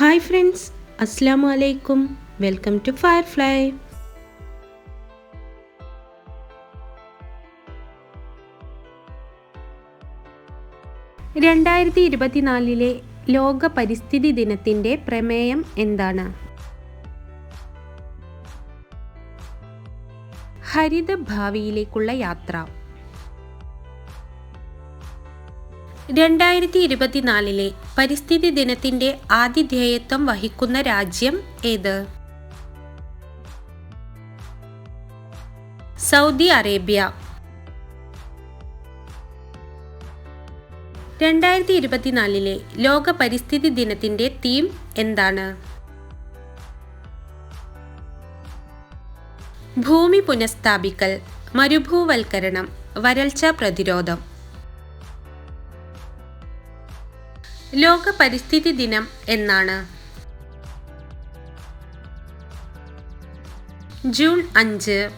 Hi friends അസ്സാം വലൈക്കും welcome to firefly. രണ്ടായിരത്തി ഇരുപത്തിനാലിലെ ലോക പരിസ്ഥിതി ദിനത്തിന്റെ പ്രമേയം എന്താണ്? ഹരിത ഭാവിയിലേക്കുള്ള യാത്ര. രണ്ടായിരത്തി ഇരുപത്തിനാലിലെ പരിസ്ഥിതി ദിനത്തിന്റെ ആതിഥേയത്വം വഹിക്കുന്ന രാജ്യം ഏത്? Saudi Arabia. രണ്ടായിരത്തി ഇരുപത്തിനാലിലെ ലോക പരിസ്ഥിതി ദിനത്തിന്റെ തീം എന്താണ്? ഭൂമി പുനഃസ്ഥാപിക്കൽ മരുഭൂവൽക്കരണം വരൾച്ച പ്രതിരോധം. ലോക പരിസ്ഥിതി ദിനം എന്നാണ്. ജൂൺ അഞ്ച്.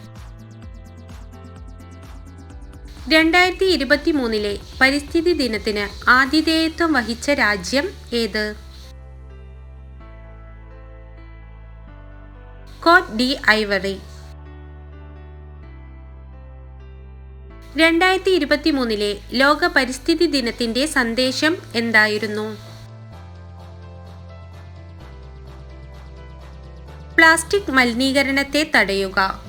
രണ്ടായിരത്തി ഇരുപത്തി മൂന്നിലെ പരിസ്ഥിതി ദിനത്തിന് ആതിഥേയത്വം വഹിച്ച രാജ്യം ഏത്? Cote d'Ivoire. രണ്ടായിരത്തി ഇരുപത്തി മൂന്നിലെ ലോക പരിസ്ഥിതി ദിനത്തിന്റെ സന്ദേശം എന്തായിരുന്നു? പ്ലാസ്റ്റിക് മലിനീകരണത്തെ തടയുക.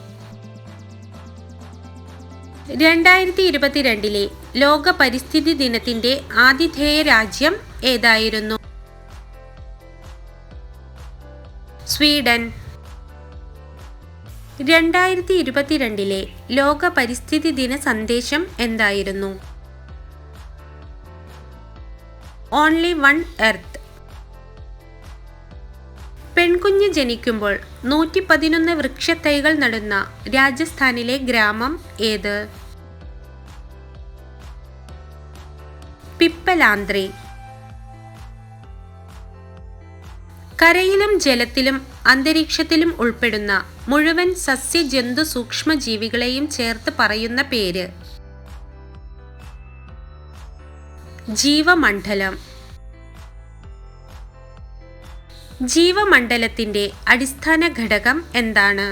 രണ്ടായിരത്തി ഇരുപത്തിരണ്ടിലെ ലോക പരിസ്ഥിതി ദിനത്തിന്റെ ആതിഥേയ രാജ്യം ഏതായിരുന്നു? സ്വീഡൻ. രണ്ടായിരത്തി ഇരുപത്തിരണ്ടിലെ ലോക പരിസ്ഥിതി ദിന സന്ദേശം എന്തായിരുന്നു? ഓൺലി വൺ എർത്ത് പെൺകുഞ്ഞ് ജനിക്കുമ്പോൾ നൂറ്റി പതിനൊന്ന് വൃക്ഷത്തൈകൾ നടുന്ന രാജസ്ഥാനിലെ ഗ്രാമം ഏത്? പിപ്പലാന്ത്രി. കരയിലും ജലത്തിലും അന്തരീക്ഷത്തിലും ഉൾപ്പെടുന്ന മുഴുവൻ സസ്യ ജന്തു സൂക്ഷ്മജീവികളെയും ചേർത്ത് പറയുന്ന പേര്. ജീവമണ്ഡലം. ജീവമണ്ഡലത്തിന്റെ അടിസ്ഥാന ഘടകം എന്താണ്?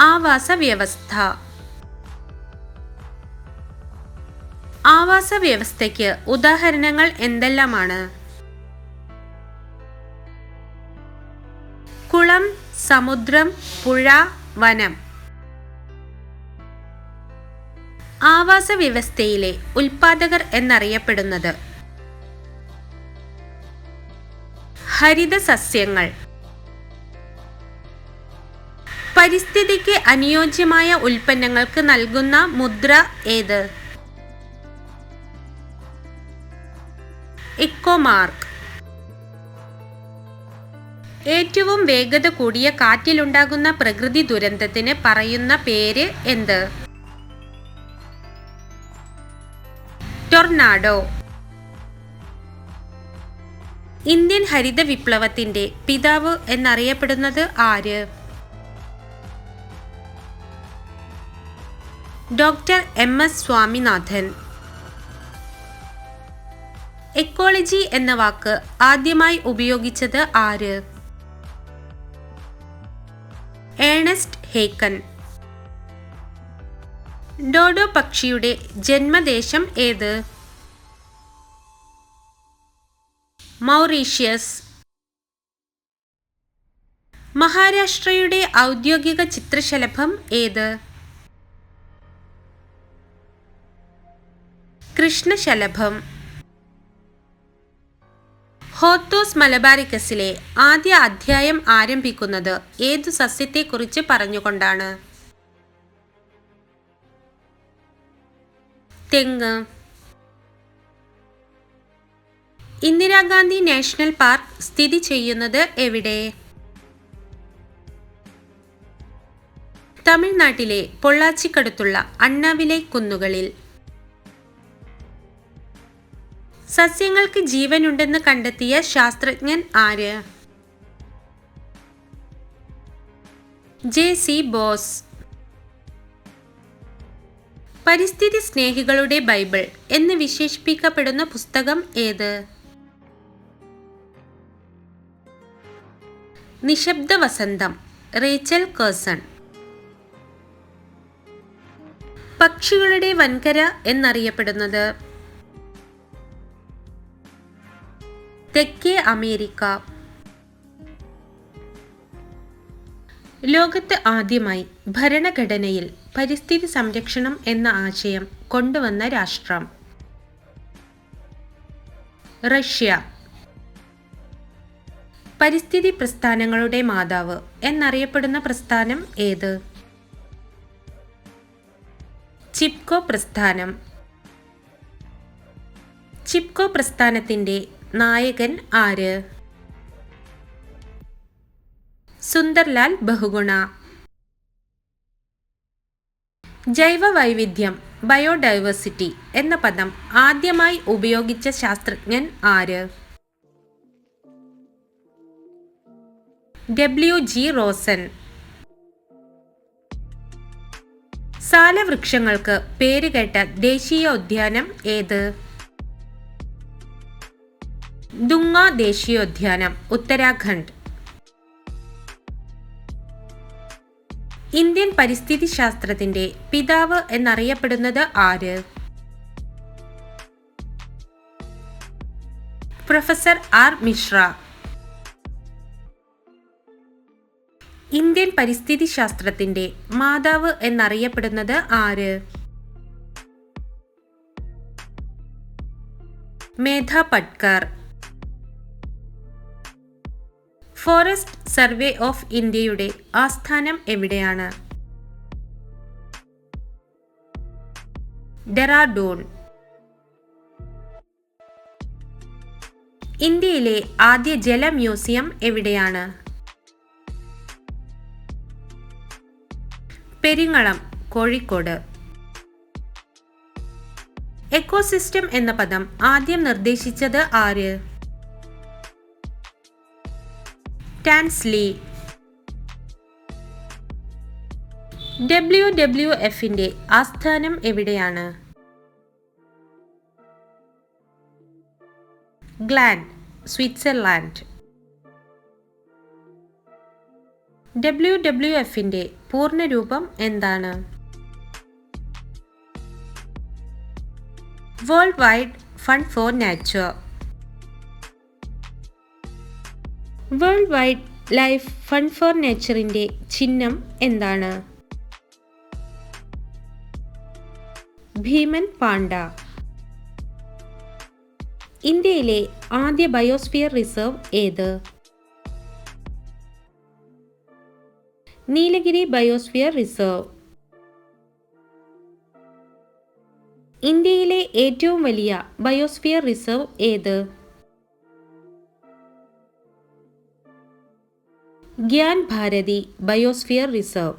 ആവാസ വ്യവസ്ഥ ആവാസ വ്യവസ്ഥയ്ക്ക് ഉദാഹരണങ്ങൾ എന്തെല്ലാമാണ്? സമുദ്രം പുഴ വനം. ആവാസ വ്യവസ്ഥയിലെ ഉൽപാദകർ എന്നറിയപ്പെടുന്നത് ഹരിത സസ്യങ്ങൾ. പരിസ്ഥിതിക്ക് അനുയോജ്യമായ ഉൽപ്പന്നങ്ങൾക്ക് നൽകുന്ന മുദ്ര ഏത്? ഇക്കോമാർക്ക് ഏറ്റവും വേഗത കൂടിയ കാറ്റിലുണ്ടാകുന്ന പ്രകൃതി ദുരന്തത്തിന് പറയുന്ന പേര് എന്ത്? ടൊർണാഡോ. ഇന്ത്യൻ ഹരിത വിപ്ലവത്തിന്റെ പിതാവ് എന്നറിയപ്പെടുന്നത് ആര്? Doctor M. S. Swaminathan. Ecology എന്ന വാക്ക് ആദ്യമായി ഉപയോഗിച്ചത് ആര്? ഏണസ്റ്റ് ഹേക്കൻ. ഡോഡോ പക്ഷിയുടെ ജന്മദേശം ഏത്? മൗറീഷ്യസ്. മഹാരാഷ്ട്രയുടെ ഔദ്യോഗിക ചിത്രശലഭം ഏത്? കൃഷ്ണശലഭം. ഹോത്തോസ് മലബാരിക്കസിലെ ആദ്യ അധ്യായം ആരംഭിക്കുന്നത് ഏതു സസ്യത്തെക്കുറിച്ച് പറഞ്ഞുകൊണ്ടാണ്? തെങ്ങ്. ഇന്ദിരാഗാന്ധി നാഷണൽ പാർക്ക് സ്ഥിതി ചെയ്യുന്നത് എവിടെ? തമിഴ്നാട്ടിലെ പൊള്ളാച്ചിക്കടുത്തുള്ള അണ്ണാവിലെ കുന്നുകളിൽ. സസ്യങ്ങൾക്ക് ജീവനുണ്ടെന്ന് കണ്ടെത്തിയ ശാസ്ത്രജ്ഞൻ ആര്? J C Bose. പരിസ്ഥിതി സ്നേഹികളുടെ ബൈബിൾ എന്ന് വിശേഷിപ്പിക്കപ്പെടുന്ന പുസ്തകം ഏത്? നിശബ്ദ വസന്തം റേച്ചൽ കേഴ്സൺ. പക്ഷികളുടെ വൻകര എന്നറിയപ്പെടുന്നത് തെക്കേ അമേരിക്ക. ലോകത്ത് ആദ്യമായി ഭരണഘടനയിൽ പരിസ്ഥിതി സംരക്ഷണം എന്ന ആശയം കൊണ്ടുവന്ന രാഷ്ട്രം. റഷ്യ. പരിസ്ഥിതി പ്രസ്ഥാനങ്ങളുടെ മാതാവ് എന്നറിയപ്പെടുന്ന പ്രസ്ഥാനം ഏത്? ചിപ്കോ പ്രസ്ഥാനം. ചിപ്കോ പ്രസ്ഥാനത്തിന്റെ നായകൻ ആര്? സുന്ദർലാൽ ബഹുഗുണ. ജൈവ വൈവിധ്യം ബയോഡൈവേഴ്സിറ്റി എന്ന പദം ആദ്യമായി ഉപയോഗിച്ച ശാസ്ത്രജ്ഞൻ ആര്? W G Rosan. സാലവൃക്ഷങ്ങൾക്ക് പേരുകേട്ട ദേശീയോദ്യാനം ഏത്? ദുങ്ങ ദേശീയോദ്യാനം ഉത്തരാഖണ്ഡ്. ഇന്ത്യൻ പരിസ്ഥിതി ശാസ്ത്രത്തിന്റെ പിതാവ് എന്നറിയപ്പെടുന്നത് ആര്? Professor R Mishra. ഇന്ത്യൻ പരിസ്ഥിതി ശാസ്ത്രത്തിന്റെ മാതാവ് എന്നറിയപ്പെടുന്നത് ആര്? Medha Patkar. Forest survey of ഇന്ത്യയുടെ ആസ്ഥാനം എവിടെയാണ്? ഡെറാഡൂൺ. ഇന്ത്യയിലെ ആദ്യ ജല മ്യൂസിയം എവിടെയാണ്? പെരിങ്ങളം കോഴിക്കോട്. എക്കോസിസ്റ്റം എന്ന പദം ആദ്യം നിർദ്ദേശിച്ചത് ആര്? ടാൻസ്ലി ഡബ്ല്യു ഡബ്ല്യു എഫിന്റെ ആസ്ഥാനം എവിടെയാണ്? Gland Switzerland. ഡബ്ല്യു ഡബ്ല്യു എഫിന്റെ പൂർണരൂപം എന്താണ്? World wide fund for nature world wide life fund for നേച്ചറിന്റെ ചിഹ്നം എന്താണ്? ഭീമൻ പാണ്ഡ. ഇന്ത്യയിലെ ആദ്യ ബയോസ്ഫിയർ റിസർവ് ഏത്? Nilgiri biosphere reserve. ഇന്ത്യയിലെ ഏറ്റവും വലിയ ബയോസ്ഫിയർ റിസർവ് ഏത്? Gyan Bharati biosphere reserve.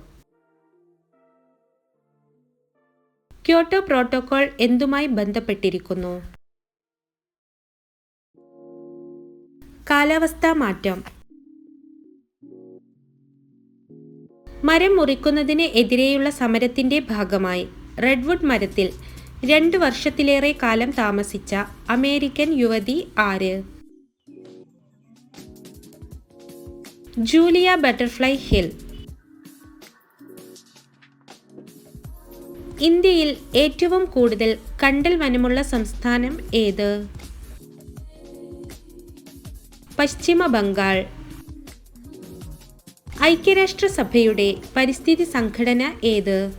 Kyoto protocol എന്തുമായി ബന്ധപ്പെട്ടിരിക്കുന്നു? കാലാവസ്ഥാ മാറ്റം. മരം മുറിക്കുന്നതിന് എതിരെയുള്ള സമരത്തിന്റെ ഭാഗമായി റെഡ്വുഡ് മരത്തിൽ രണ്ട് വർഷത്തിലേറെ കാലം താമസിച്ച അമേരിക്കൻ യുവതി ആര്? Julia Butterfly Hill. ഇന്ത്യയിൽ ഏറ്റവും കൂടുതൽ കണ്ടൽ വനമുള്ള സംസ്ഥാനം ഏത്? പശ്ചിമ ബംഗാൾ. ഐക്യരാഷ്ട്രസഭയുടെ പരിസ്ഥിതി സംഘടന ഏത്?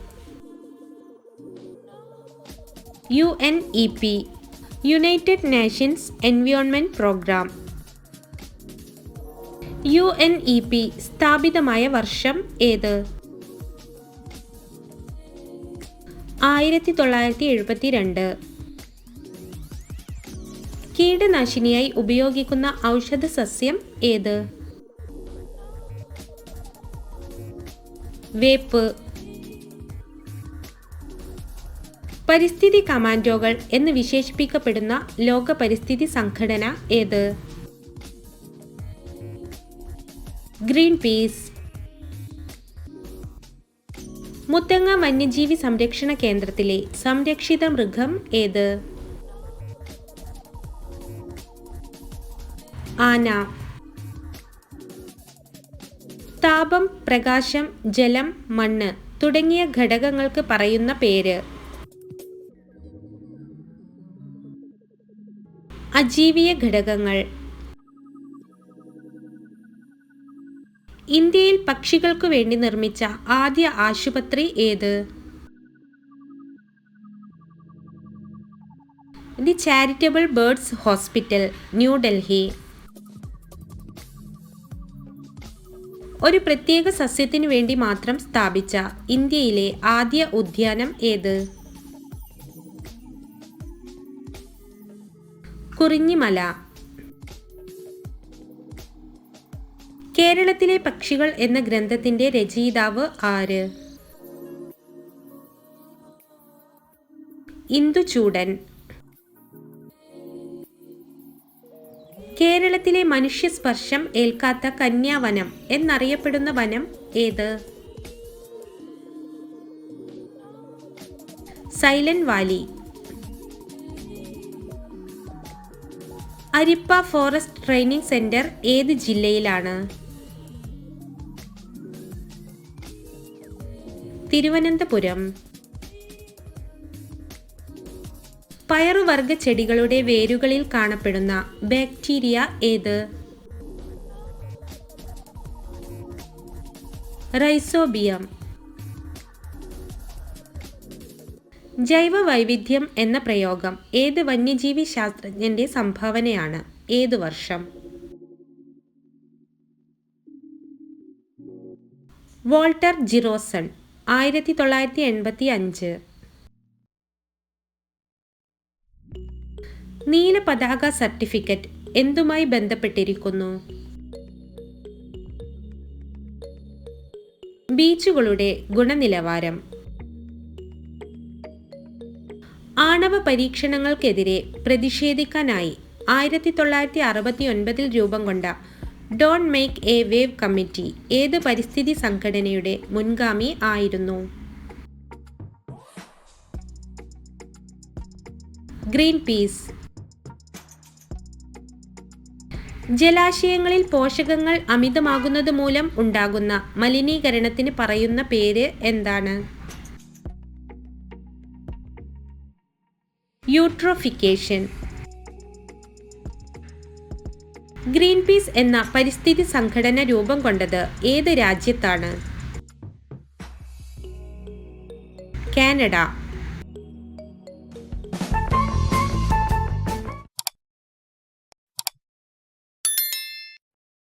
U N E P united nations environment programme. U N E P സ്ഥാപിതമായ വർഷം ഏത്? ആയിരത്തി തൊള്ളായിരത്തി എഴുപത്തി രണ്ട് കീടനാശിനിയായി ഉപയോഗിക്കുന്ന ഔഷധ സസ്യം ഏത്? വേപ്പ്. പരിസ്ഥിതി കമാൻഡോകൾ എന്ന് വിശേഷിപ്പിക്കപ്പെടുന്ന ലോക പരിസ്ഥിതി സംഘടന ഏത്? Green peas. മുത്തങ്ങ വന്യജീവി സംരക്ഷണ കേന്ദ്രത്തിലെ സംരക്ഷിത മൃഗം ഏത്? ആന. താപം പ്രകാശം ജലം മണ്ണ് തുടങ്ങിയ ഘടകങ്ങൾക്ക് പറയുന്ന പേര്. അജീവിയ ഘടകങ്ങൾ. പക്ഷികൾക്കു വേണ്ടി നിർമ്മിച്ച ആദ്യ ആശുപത്രി ഏത്? The charitable birds hospital New Delhi ഒരു പ്രത്യേക സസ്യത്തിനു വേണ്ടി മാത്രം സ്ഥാപിച്ച ഇന്ത്യയിലെ ആദ്യ ഉദ്യാനം ഏത്? കുറിഞ്ഞിമല. കേരളത്തിലെ പക്ഷികൾ എന്ന ഗ്രന്ഥത്തിന്റെ രചയിതാവ് ആര്? ഇന്ദുചൂടൻ കേരളത്തിലെ മനുഷ്യ സ്പർശം ഏൽക്കാത്ത കന്യാവനം എന്നറിയപ്പെടുന്ന വനം ഏത്? Silent Valley. Arippa forest training centre ഏത് ജില്ലയിലാണ്? തിരുവനന്തപുരം. പയറുവർഗ ചെടികളുടെ വേരുകളിൽ കാണപ്പെടുന്ന ബാക്ടീരിയ ഏത്? റൈസോബിയം. ജൈവ വൈവിധ്യം എന്ന പ്രയോഗം ഏത് വന്യജീവി ശാസ്ത്രജ്ഞന്റെ സംഭാവനയാണ്? ഏത് വർഷം? വോൾട്ടർ ജിറോസൺ. ആയിരത്തി തൊള്ളായിരത്തി എൺപത്തി അഞ്ച് നീല പതാക സർട്ടിഫിക്കറ്റ് എന്തുമായി ബന്ധപ്പെട്ടിരിക്കുന്നു? ബീച്ചുകളുടെ ഗുണനിലവാരം. ആണവ പരീക്ഷണങ്ങൾക്കെതിരെ പ്രതിഷേധിക്കാനായി ആയിരത്തി തൊള്ളായിരത്തി അറുപത്തി ഒൻപതിൽ രൂപം കൊണ്ട don't make a wave committee ഏത് പരിസ്ഥിതി സംഘടനയുടെ മുൻഗാമി ആയിരുന്നു? ഗ്രീൻ പീസ് ജലാശയങ്ങളിൽ പോഷകങ്ങൾ അമിതമാകുന്നത് മൂലം ഉണ്ടാകുന്ന മലിനീകരണത്തിന് പറയുന്ന പേര് എന്താണ്? യൂട്രോഫിക്കേഷൻ ഗ്രീൻ പീസ് എന്ന പരിസ്ഥിതി സംഘടന രൂപം കൊണ്ടത് ഏത് രാജ്യത്താണ്? കാനഡ.